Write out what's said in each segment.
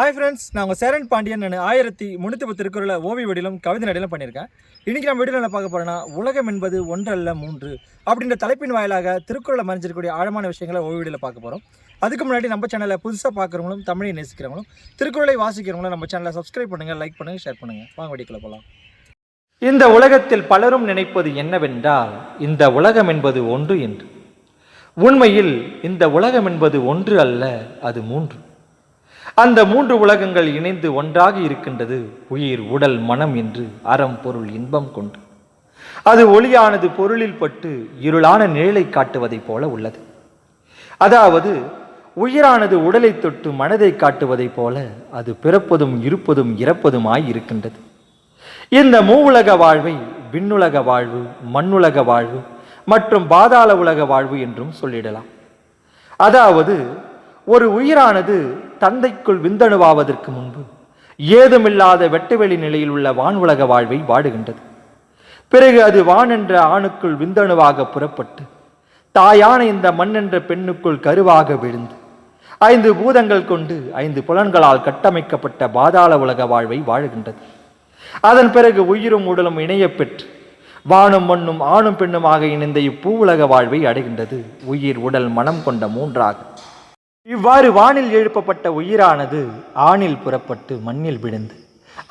Hi friends நான் உங்கள் சேரன் பாண்டியன். நான் ஆயிரத்தி முந்நூற்றி பத்து திருக்குறளை ஓவிய வடிலும் கவிதை நடையிலும் பண்ணியிருக்கேன். இன்றைக்கி நம்ம வீடியோவில் என்ன பார்க்க போகிறேன்னா உலகம் என்பது ஒன்றல்ல மூன்று அப்படின்ற தலைப்பின் வாயிலாக திருக்குறளை மறைஞ்சிருக்கக்கூடிய ஆழமான விஷயங்களை ஓவிய வடியில் பார்க்க போகிறோம் அதுக்கு முன்னாடி நம்ம சேனலை புதுசாக பார்க்குறவங்களும் தமிழை நேசிக்கிறவங்களும் திருக்குறளை வாசிக்கிறவங்களும் நம்ம சேனலை சப்ஸ்கிரைப் பண்ணுங்கள் லைக் பண்ணுங்கள் ஷேர் பண்ணுங்கள் வாங்க வெடிக்கல போகலாம் இந்த உலகத்தில் பலரும் நினைப்பது என்னவென்றால் இந்த உலகம் என்பது ஒன்று என்று. உண்மையில் இந்த உலகம் என்பது ஒன்று அல்ல அது மூன்று. அந்த மூன்று உலகங்கள் இணைந்து ஒன்றாக இருக்கின்றது. உயிர் உடல் மனம் என்று அறம் பொருள் இன்பம் கொண்டு. அது ஒளியானது பொருளில் பட்டு இருளான நிழலை காட்டுவதைப் போல உள்ளது. அதாவது உயிரானது உடலை தொட்டு மனதை காட்டுவதைப் போல அது பிறப்பதும் இருப்பதும் இறப்பதுமாய் இருக்கின்றது. இந்த மூவுலக வாழ்வை விண்ணுலக வாழ்வு மண்ணுலக வாழ்வு மற்றும் பாதாள உலக வாழ்வு என்றும் சொல்லிடலாம். அதாவது ஒரு உயிரானது தந்தைக்குள் விந்தணுவாவதற்கு முன்பு ஏதுமில்லாத வெட்டுவெளி நிலையில் உள்ள வான் உலக வாழ்வை வாடுகின்றது. பிறகு அது வான் என்ற ஆணுக்குள் விந்தணுவாக புறப்பட்டு தாயான இந்த மண் என்ற பெண்ணுக்குள் கருவாக விழுந்து ஐந்து பூதங்கள் கொண்டு ஐந்து புலன்களால் கட்டமைக்கப்பட்ட பாதாள உலக வாழ்வை வாழுகின்றது. அதன் பிறகு உயிரும் உடலும் இணைய பெற்று வானும் மண்ணும் ஆணும் பெண்ணுமாக இணைந்த இப்பூவுலக வாழ்வை அடைகின்றது. உயிர் உடல் மனம் கொண்ட மூன்றாக. இவ்வாறு வானில் எழுப்பப்பட்ட உயிரானது ஆணில் புறப்பட்டு மண்ணில் விழுந்து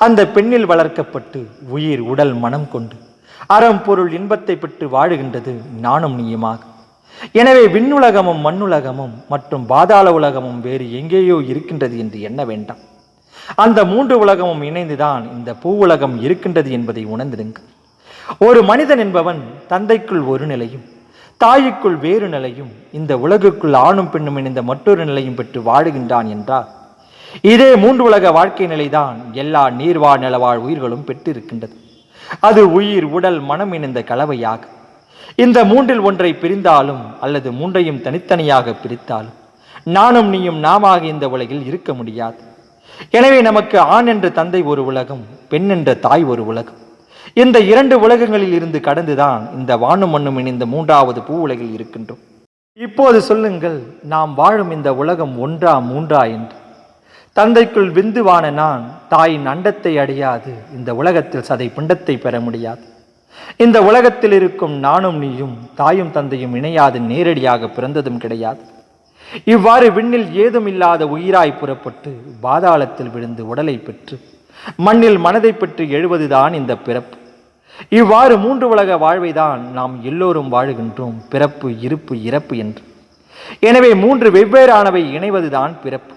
அந்த பெண்ணில் வளர்க்கப்பட்டு உயிர் உடல் மனம் கொண்டு அறம் பொருள் இன்பத்தை பெற்று வாழுகின்றது நானும் நீயுமாக. எனவே விண்ணுலகமும் மண்ணுலகமும் மற்றும் பாதாள உலகமும் வேறு எங்கேயோ இருக்கின்றது என்று எண்ண வேண்டாம். அந்த மூன்று உலகமும் இணைந்துதான் இந்த பூவுலகம் இருக்கின்றது என்பதை உணர்ந்திடுங்கள். ஒரு மனிதன் என்பவன் தந்தைக்குள் ஒரு நிலையும் தாய்க்குள் வேறு நிலையும் இந்த உலகுக்குள் ஆணும் பெண்ணும் இணைந்த மற்றொரு நிலையும் பெற்று வாழுகின்றான் என்றால் இதே மூன்று உலக வாழ்க்கை நிலைதான் எல்லா நீர்வாழ் நிலவாழ் உயிர்களும் பெற்றிருக்கின்றது. அது உயிர் உடல் மனம் இணைந்த கலவையாக. இந்த மூன்றில் ஒன்றை பிரிந்தாலும் அல்லது மூன்றையும் தனித்தனியாக பிரித்தாலும் நானும் நீயும் நாமாக இந்த உலகில் இருக்க முடியாது. எனவே நமக்கு ஆண் என்ற தந்தை ஒரு உலகம் பெண் என்ற தாய் ஒரு உலகம். இந்த இரண்டு உலகங்களில் இருந்து கடந்துதான் இந்த வானும் மண்ணும் இணைந்த மூன்றாவது பூ உலகில் இருக்கின்றோம். இப்போது சொல்லுங்கள் நாம் வாழும் இந்த உலகம் ஒன்றா மூன்றா என்று. தந்தைக்குள் விந்துவான நான் தாயின் அண்டத்தை அடையாது. இந்த உலகத்தில் சதை பிண்டத்தை பெற முடியாது. இந்த உலகத்தில் இருக்கும் நானும் நீயும் தாயும் தந்தையும் இணையாது நேரடியாக பிறந்ததும் கிடையாது. இவ்வாறு விண்ணில் ஏதும் இல்லாத உயிராய் புறப்பட்டு பாதாளத்தில் விழுந்து உடலை பெற்று மண்ணில் மனதை பெற்று எழுவதுதான் இந்த பிறப்பு. இவ்வாறு மூன்று உலக வாழ்வை தான் நாம் எல்லோரும் வாழுகின்றோம். பிறப்பு இருப்பு இறப்பு என்று. எனவே மூன்று வெவ்வேறானவை இணைவதுதான் பிறப்பு.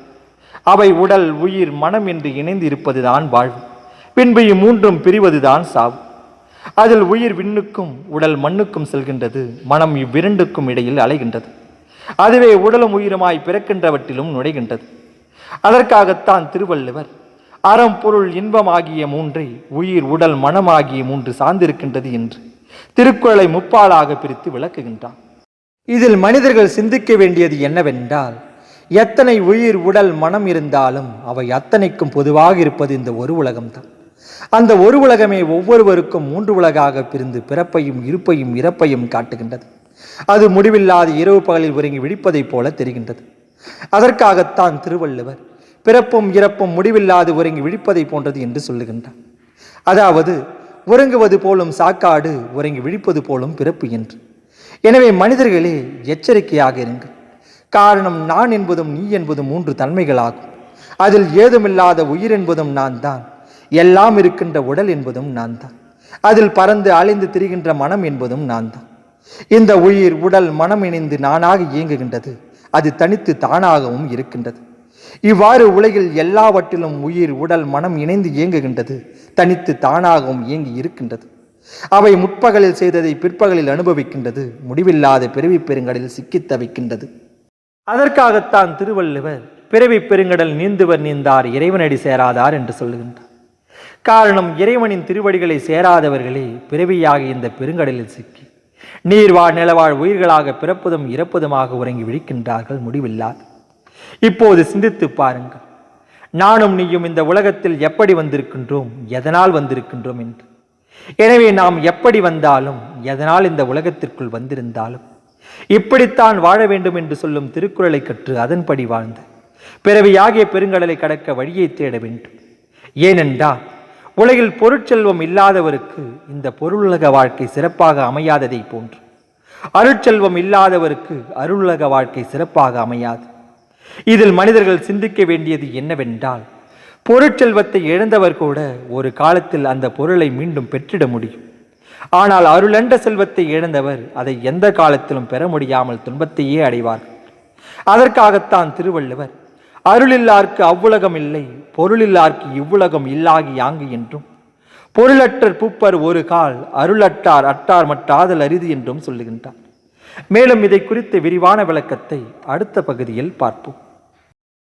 அவை உடல் உயிர் மனம் என்று இணைந்து இருப்பதுதான் வாழ்வு. பின்பு இம்மூன்றும் பிரிவதுதான் சாவு. அதில் உயிர் விண்ணுக்கும் உடல் மண்ணுக்கும் செல்கின்றது. மனம் இவ்விரண்டுக்கும் இடையில் அலைகின்றது. அதுவே உடலும் உயிருமாய் பிறக்கின்றவற்றிலும் நுழைகின்றது. அதற்காகத்தான் திருவள்ளுவர் அறம் பொருள் இன்பம் ஆகிய மூன்றை உயிர் உடல் மனம் ஆகிய மூன்று சார்ந்திருக்கின்றது என்று திருக்குறளை முப்பாலாக பிரித்து விளக்குகின்றான். இதில் மனிதர்கள் சிந்திக்க வேண்டியது என்னவென்றால் எத்தனை உயிர் உடல் மனம் இருந்தாலும் அவை அத்தனைக்கும் பொதுவாக இருப்பது இந்த ஒரு உலகம்தான். அந்த ஒரு உலகமே ஒவ்வொருவருக்கும் மூன்று உலகாக பிரிந்து பிறப்பையும் இருப்பையும் இறப்பையும் காட்டுகின்றது. அது முடிவில்லாத இரவு பகலில் உறங்கி விழிப்பதைப் போல தெரிகின்றது. அதற்காகத்தான் திருவள்ளுவர் பிறப்பும் இறப்பும் முடிவில்லாது உறங்கி விழிப்பதை போன்றது என்று சொல்லுகின்றான். அதாவது உறங்குவது போலும் சாக்காடு உறங்கி விழிப்பது போலும் பிறப்பு என்று. எனவே மனிதர்களே எச்சரிக்கையாக இருங்கள். காரணம் நான் என்பதும் நீ என்பதும் மூன்று தன்மைகளாகும். அதில் ஏதுமில்லாத உயிர் என்பதும் நான் தான் எல்லாம் இருக்கின்ற உடல் என்பதும் நான் தான் அதில் பறந்து அலைந்து திரிகின்ற மனம் என்பதும் நான் தான் இந்த உயிர் உடல் மனம் இணைந்து நானாக இயங்குகின்றது. அது தனித்து தானாகவும் இருக்கின்றது. இவ்வாறு உலகில் எல்லாவற்றிலும் உயிர் உடல் மனம் இணைந்து இயங்குகின்றது. தனித்து தானாகவும் இயங்கி இருக்கின்றது. அவை முற்பகலில் செய்ததை பிற்பகலில் அனுபவிக்கின்றது. முடிவில்லாத பிறவி பெருங்கடலில் சிக்கித் தவிக்கின்றது. அதற்காகத்தான் திருவள்ளுவர் பிறவி பெருங்கடல் நீந்துவர் நீந்தார் இறைவனடி சேராதார் என்று சொல்லுகின்றார். காரணம் இறைவனின் திருவடிகளை சேராதவர்களே பிறவியாக இந்த பெருங்கடலில் சிக்கி நீர்வாழ் நிலவாழ் உயிர்களாக பிறப்பதும் இறப்பதுமாக உறங்கி விழிக்கின்றார்கள். முடிவில்லாது. இப்போது சிந்தித்து பாருங்கள். நானும் நீயும் இந்த உலகத்தில் எப்படி வந்திருக்கின்றோம்? எதனால் வந்திருக்கின்றோம் என்று. எனவே நாம் எப்படி வந்தாலும் எதனால் இந்த உலகத்திற்குள் வந்திருந்தாலும். இப்படித்தான் வாழ வேண்டும் என்று சொல்லும் திருக்குறளை கற்று அதன்படி வாழ்ந்து பிறவியாகிய பெருங்கடலை கடக்க வழியை தேட வேண்டும். ஏனென்றால் உலகில் பொருட்செல்வம் இல்லாதவருக்கு இந்த பொருளுலக வாழ்க்கை சிறப்பாக அமையாததை போன்று அருட்செல்வம் இல்லாதவருக்கு அருளுலக வாழ்க்கை சிறப்பாக அமையாது. இதில் மனிதர்கள் சிந்திக்க வேண்டியது என்னவென்றால் பொருட்செல்வத்தை இழந்தவர் கூட ஒரு காலத்தில் அந்த பொருளை மீண்டும் பெற்றிட முடியும். ஆனால் அருளண்ட செல்வத்தை இழந்தவர் அதை எந்த காலத்திலும் பெற முடியாமல் துன்பத்தையே அடைவார் அதற்காகத்தான் திருவள்ளுவர் அருளில்லார்க்கு அவ்வுலகம் இல்லை பொருளில்லார்க்கு இவ்வுலகம் இல்லாகி யாங்கு என்றும் பொருளற்றர் பூப்பர் ஒரு கால் அருளட்டார் அட்டார் மட்டாதல் அரிது என்றும் சொல்லுகின்றார். மேலும் இதை குறித்த விரிவான விளக்கத்தை அடுத்த பகுதியில் பார்ப்போம்.